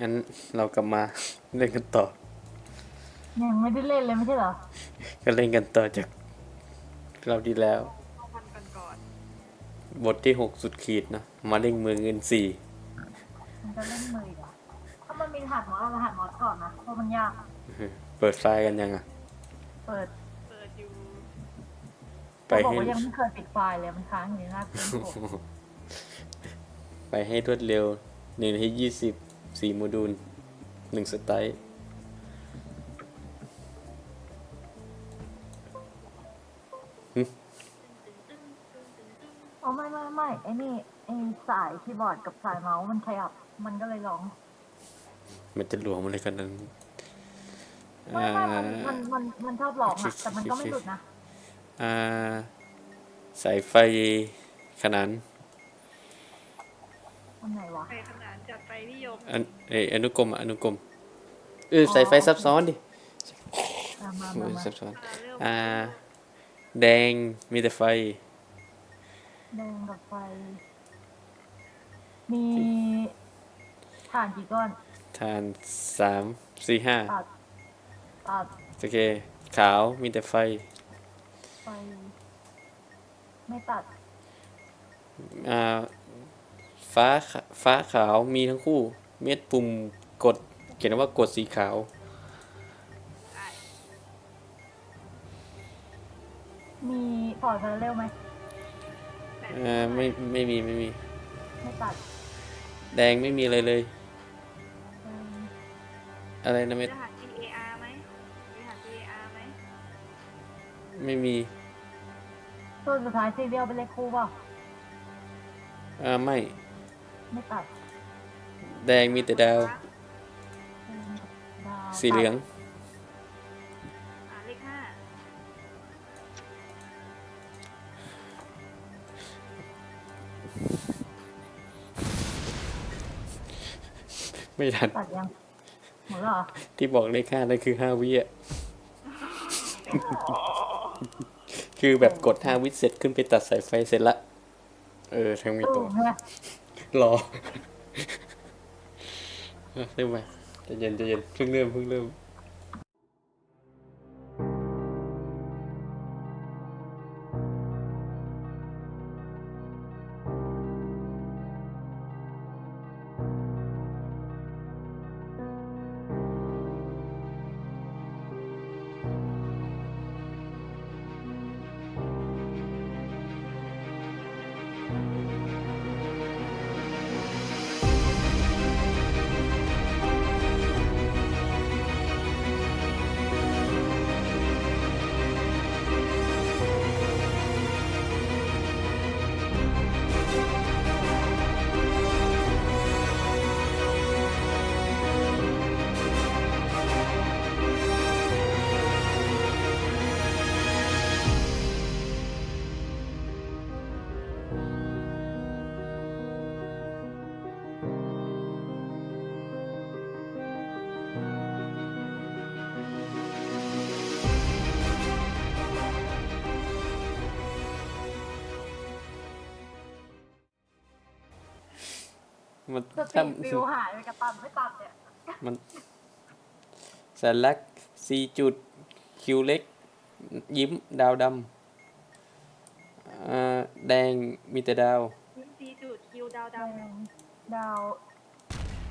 งั้นเรากลับมาเล่นกันต่อ ยังไม่ได้เล่นเลยไม่ใช่เหรอ ก็เล่นกันต่อจากเราดีแล้ว เอาพันกันก่อนบทที่หกสุดขีดเนอะมาเล่งมือเงินสี่มันจะเล่นมืออีกเหรอถ้ามันมีรหัสมอสเอารหัสมอสก่อนนะเพราะมันยาก เปิดไฟล์กันยังอะ เปิดเปิดอยู่ไปเขาบอกให้ ว่ายังไม่เคยปิดไฟล์เลยมันค้างอยู่ในหน้าเกมผมไปให้รวดเร็วหนึ่งนาทียี่สิบ สี่โมดูลหนึ่งสไตล์อ๋อไม่ไม่ไม่ไอ้นี่ไอ้สายคีย์บอร์ดกับสายเมาส์มันขยับ มันก็เลยร้อง มันจะหลวมอะไรกันนั้นไม่ไม่มันมันมันมันชอบร้องอะแต่มันก็ไม่หลุดนะ อ่า สายไฟขนานอันไหนวะ ไปขนาด จัดไปนิยมอันเอยอนุกรมอะอนุกรมเออสายไฟซับซ้อนดิอะมาโอ้มายมาซับซ้อนอ่าเริ่มอ่า แดงมีแต่ไฟ แดงกับไฟ มีฐานกี่ก้อนทานสามสี่ห้าตัดตัดโอเค ขาวมีแต่ไฟไฟ ไม่ตัดอ่า ฟ้าขะฟ้าขาวมีทั้งคู่ เม็ดปุ่มกด เขียนว่ากดสีขาว มีพอร์ตพาราเรลไหมอ่าไม่ไม่มีไม่มี ไม่ตัดแดงไม่มีอะไรเลย เอิ่มอะไรนะรเม็ดหัส GAR ไหมรหัส GAR ไหมไม่มีตัวสุดท้ายซีเรียลเป็นเลขคู่เปล่าอ่าไม่ ไม่ตัดแดงมีแต่ดาวเอิ่มดาวสีเหลือง อ่าเลขห้าไม่ทัน ตัดยังหมดแล้วเหรอที่บอกเลขห้านั่นคือห้าวิอะ คือแบบกดห้าวิเสร็จขึ้นไปตัดสายไฟเสร็จละ เออทั้งมีตู้ตัว ใช่ไหม รออะเริ่มมาใจะเย็นใจะเย็นเพิ่งเริ่มเพิ่งเริ่ม มันสถ้าปีดฟิวหายไปกับตัดไม่ตัดเนี่ยมันสัญลักษณ์สี่จุดคิวเล็ก ยิ้มดาวดำอ่าแดงมีแต่ดาวยิ้มสีจุดคิวดาวแดดงดาว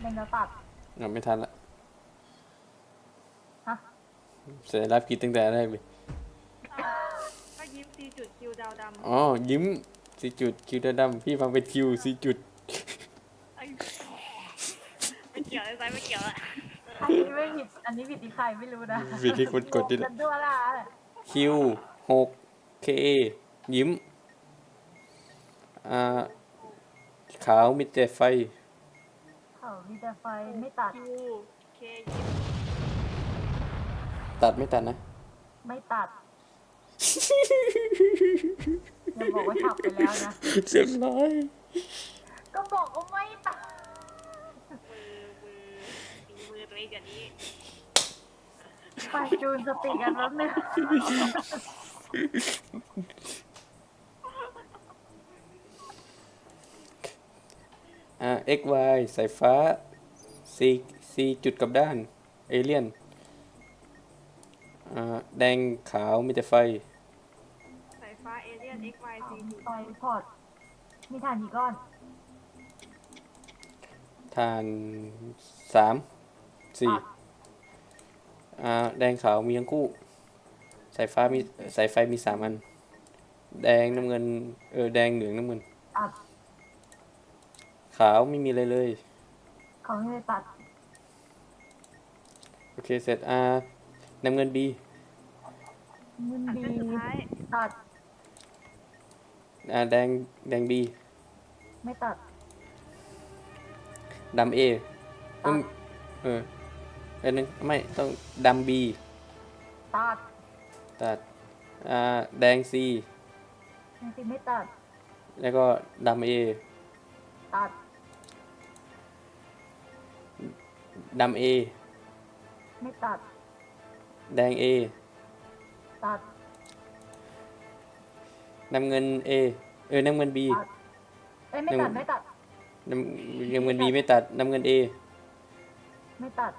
แดงดาวตัดอะไม่ทันละฮะสัญลักษณ์ผิดตั้งแต่แรกเลยำก็ยิ้มสีจุดคิวดาวดำอ๋อยิ้มสี่จุดคิวดาวดำพี่ฟังเป็นคิวสี่จุด ไอ้ ไม่เกี่ยวเลยไซไม่เกี่ยวละอันนี้ไม่ผิด อันนี้ผิดที่ใครไม่รู้นะผิดที่คนกดนี่แหกัละนด้วยล่ะคิวหกเคยิ้ม อ่า ขาวมีแต่ไฟ เขามีแต่ไฟไม่ตัด คิวเคยิ้มตัดไม่ตัดนะ ไม่ตัดอย่าบอกว่าฉับไปแล้วนะเสียบร้อย ก็บอกว่าไม่ตัด มือมือตีมือตัวเองอย่างนี้ไปจูนสติกันแล้วนึงอ่า x y สายฟ้า C C จุดกับด้าน เอเลียน อ่า แดงขาวมีแต่ไฟ สายฟ้าเอเลียน x y z จุดไฟพอร์ตมีถ่านกี่ก้อน ทานสาม สี่อ่าแดงขาวมีทั้งคู่ สายฟ้ามีสายไฟมีสามอัน แดงน้ำเงิน เออแดงเหลืองน้ำเงิน ตัดขาวไม่มีอะไรเลย เขาไม่ได้ตัดโอเคเสร็จอ่าน้ำเงิน B เงินอันดีเส้นสุดท้าย ตัดอ่าแดงแดง B ไม่ตัดดำ A เออเออ อันนึงไม่ต้องดำ B ตัดตัดอ่าแดง C จริงๆไม่ตัด แล้วก็ดำ A ตัด ดำ A ไม่ตัด แดง A ตัด น้ำเงิน A เออน้ำเงิน B ตัด เอ้ยไม่ตัด ไม่ตัด น้ำน้ำเงิน B ไม่ตัดน้ำเงิน A ไม่ตัด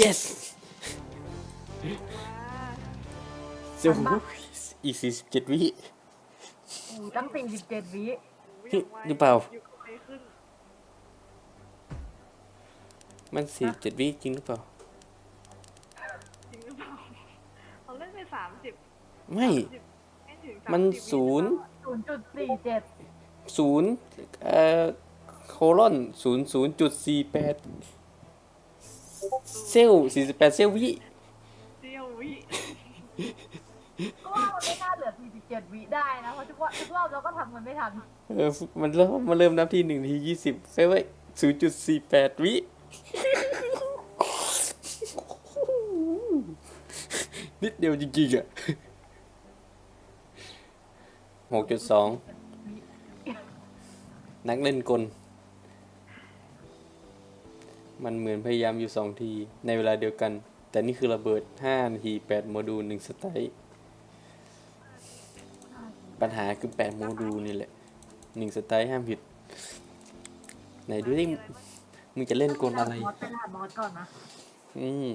yes อ่าสู้อีกสี่สิบเจ็ดวิอูตั้งสี่สิบเจ็ดวิโอ้ยอย่างไวหรือเปล่าอยู่กับใครขึ้นมันสี่เจ็ดวิจริงหรือเปล่า จริงหรือเปล่าเราเล่นไปสามสิบไม่สิบไม่ถึงมัน30ศูนย์ศูนย์จุดสี่เจ็ดศูนย์เอ่อโคลอนศูนย์ศูนย์จุดสี่แปด เซลสี่สิบแปดเซลวิเดียววิก็ว่ามันไม่น่าเหลือสี่สิบเจ็ดวิได้นะ เพราะทุกว่าทุกรอบเราก็ทำมันไม่ทันเออ มันเริ่มมันเริ่มนับที่หนึ่งทียี่สิบแปลว่าศูนย์จุดสี่แปดวิ นิดเดียวจริงๆอะหกจุดสอง นักเล่นกล มันเหมือนพยายามอยู่สองที ในเวลาเดียวกัน แต่นี่คือระเบิด 5 นาที 8 โมดูล 1 สไตล์ปัญหาคือ 8 โมดูลนี่แหละ 1 สไตล์ห้ามผิด ไหนดูดิมึงจะเล่นกลอะไรมอสเป็นรหัสมอสก่อนนะอืม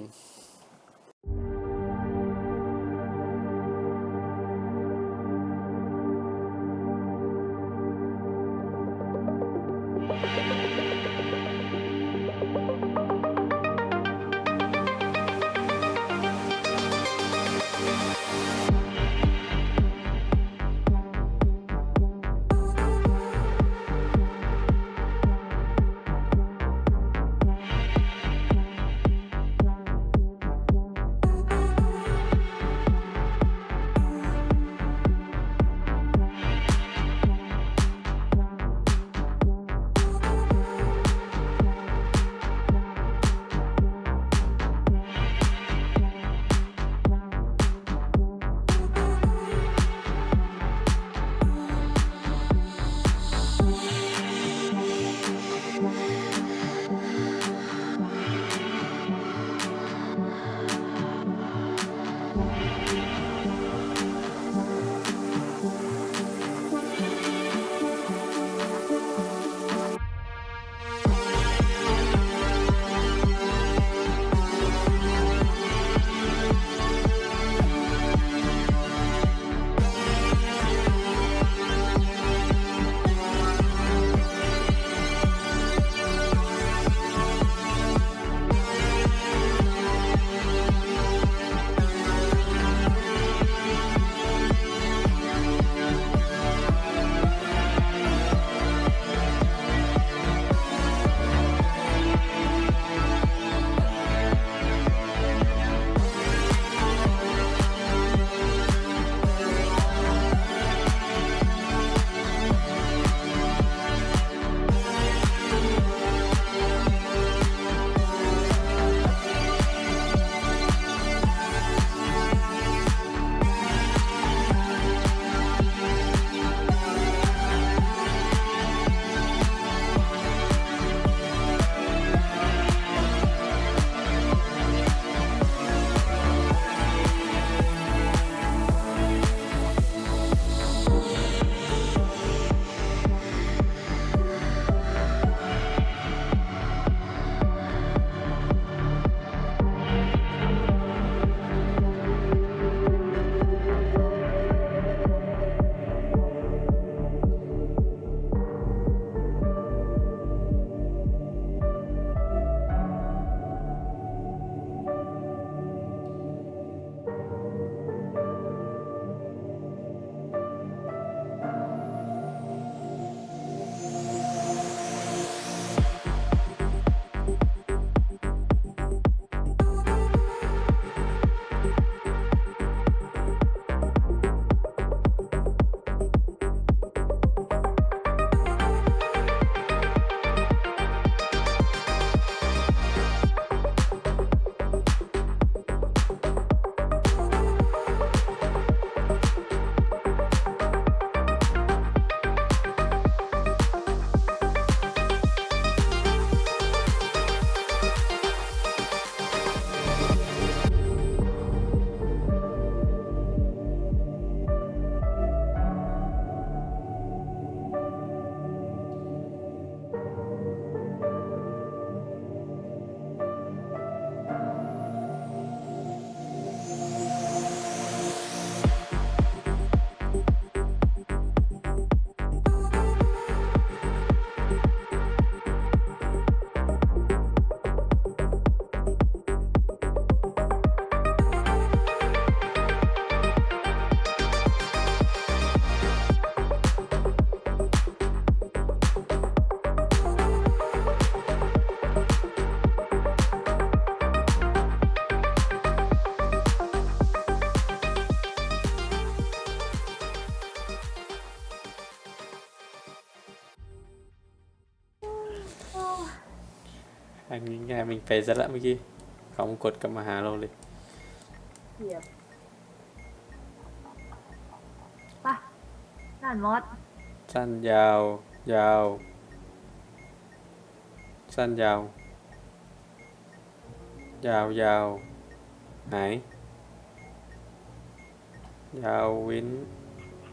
ไปซะละเมื่อกี้เขามากดกลับมาหาเราเลยเสียบไปนั่นมอสสั้นยาว ยาว สั้นยาว ยาวยาวหายยาวเว้น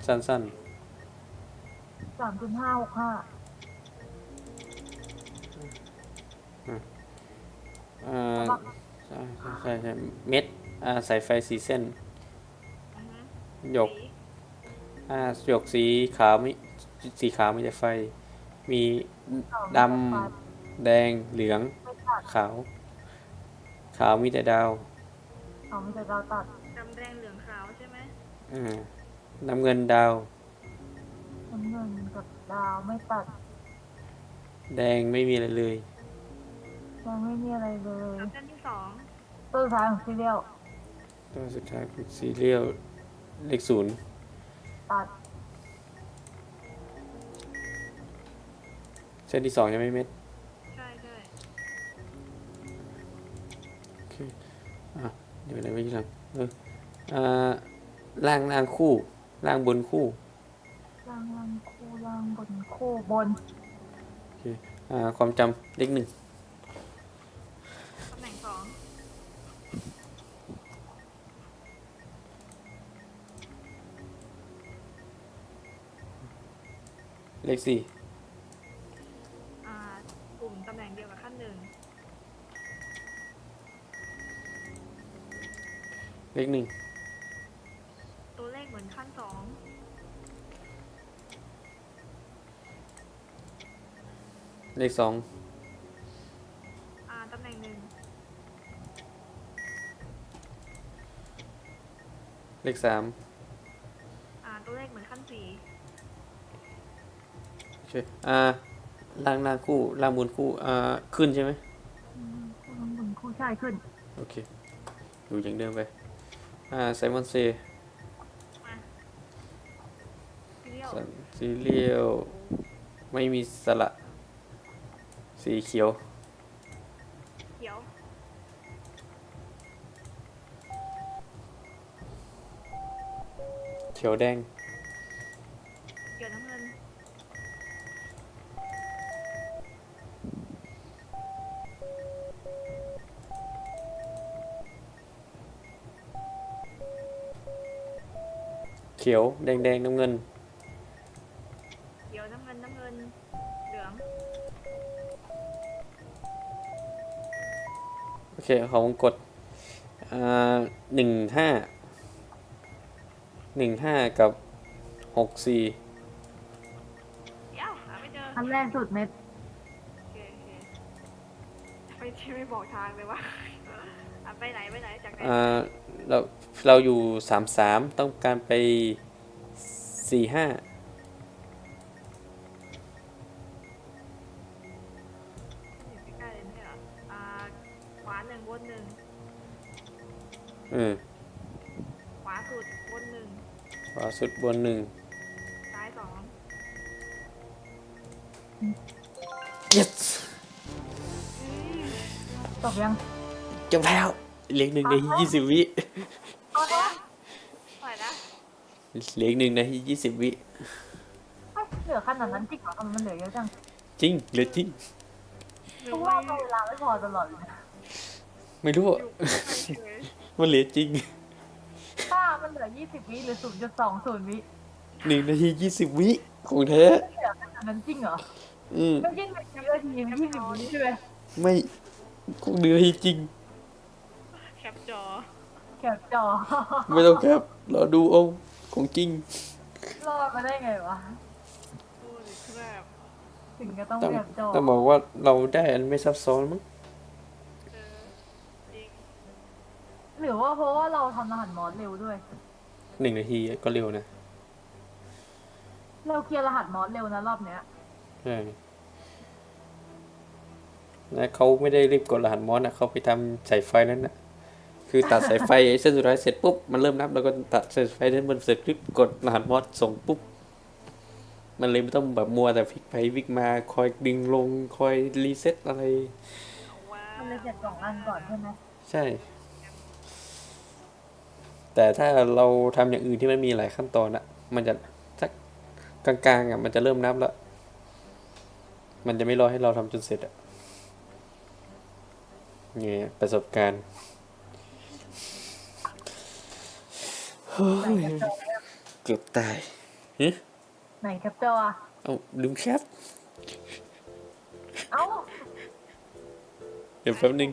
สั้นสั้น สามจุดห้าหกห้า อ่าใช่ใช่ใช่ใช่เม็ดอ่าสายไฟสีเส้น อือฮึหยก สีอ่าหยกสีขาวไม่สีขาวไม่แต่ไฟ มีดำแดงเหลืองไม่ตัดขาว ขาวมีแต่ดาวเอาไม่ใช่ดาวตัดดำแดงเหลืองขาวใช่ไหมอ่าน้ำเงินดาว น้ำเงินกับดาวไม่ตัดแดงไม่มีอะไรเลย ยังไม่มีอะไรเลยกับเส้นที่สองตัวสุดท้ายของซีเรียลตัวสุดท้ายเป็นซีเรียลเลขศูนย์ตัดเส้นที่สองยังไม่เม็ดใช่ใช่โอเคอะเดี๋ยวอะไรไว้ทีหลังเอออ่าล่างล่างคู่ล่างบนคู่ล่างล่างคู่ล่างบนคู่บนโอเคอ่าความจำเลขหนึ่ง ตำแหน่งสอง เลขสี่อ่ากลุ่มตำแหน่งเดียวกับขั้นหนึ่งเลขหนึ่งตัวเลขเหมือนขั้นสองเลขสองอ่าตำแหน่งหนึ่งเลขสามอ่าตัวเลขเหมือนขั้นสี่ โอเคอ่าล่างล่างคู่ล่างบนคู่อ่าขึ้นใช่ไหมอืมคู่ล่างบนคู่ใช่ขึ้น โอเค อยู่อย่างเดิมไปอ่าไซมอนเซมาซีเรียลซีเรียลไม่มีสระสีเขียว เขียว เขียวแดง เขียวแดงแดงน้ำเงิน เขียวน้ำเงินน้ำเงินเหลืองโอเคของกดอ่าหนึ่งห้าหนึ่งห้ากับหกสี่เดี๋ยวหาไม่เจออันแรกสุดเม็ดโอเคโอเคไม่ใช่ไม่บอกทางเลยว่าอะไปไหนไปไหนจากไหนอ่า เราเราอยู่สามสามต้องการไปสี่ห้าอยู่ใกล้ๆเลยไม่ใช่เหรออ่าขวาหนึ่งบนหนึ่งเออขวาสุดบนหนึ่งขวาสุดบนหนึ่งซ้ายสอง yes จบยัง จบแล้ว เหลืออกหนึ่งในยี่สิบวิ เอาละเท่าไหร่นะเหลืออกหนึ่งในยี่สิบวิ เอ้ยเหลือขนาดนั้นจริงเหรอทำไมมันเหลือเยอะจังจริงเหลือจริง หรืทุอกรว่าอบเราเวลาไม่พอตลอดเลยนะไม่รู้อะอยู่ใกล้ๆเลยมันเหลือจริงถ้ามันเหลือยี่สิบวิหรือศูนย์จุดสองศูนย์วิหนึ่งนาทียี่สิบวิของแท้เหลือขนาดนั้นจริงเหรอ อืมไม่ใช่หนึ่งนาทียี่สิบวิใช่ไหมไม่ของหนึ่งนาทีจริงแคปจอ แคปจอไม่ต้องครับรอดูเอาของจริง รอดมาได้ไงวะโอ้ยครับถึงก็ต้องต้องแคปจอต้องบอกว่าเราได้อันไม่ซับซ้อนมั้งเออจริงหรือว่าเพราะว่าเราทำรหัสมอสเร็วด้วย หนึ่งนาทีก็เร็วนะเราเคลียร์รหัสมอสเร็วนะรอบเนี้ย ใช่และเขาไม่ได้รีบกดรหัสมอสนะเขาไปทำสายไฟนั้นนะ คือตัดสายไฟเส้นสุดท้ายเสร็จปุ๊บมันเริ่มนับแล้วก็ตัดสายไฟนั้นมันเสร็จปุ๊บกดรหัสมอสส่งปุ๊บมันเลยไม่ต้องแบบมัวแต่พลิกไปพลิกมาคอยดึงลงคอยรีเซ็ตอะไรโอ้ทำเลยเสร็จสองอันก่อนใช่ไหมใช่ แต่ถ้าเราทำอย่างอื่นที่มันมีหลายขั้นตอนอะมันจะสักกลางๆอะมันจะเริ่มนับแล้วมันจะไม่รอให้เราทำจนเสร็จอะเนี่ยประสบการณ์ เฮ้ยเกือบตายฮะไหนแคปจออะเอาลืมแคปเอ้า เดี๋ยวแป๊บนึง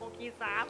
โอเคสาม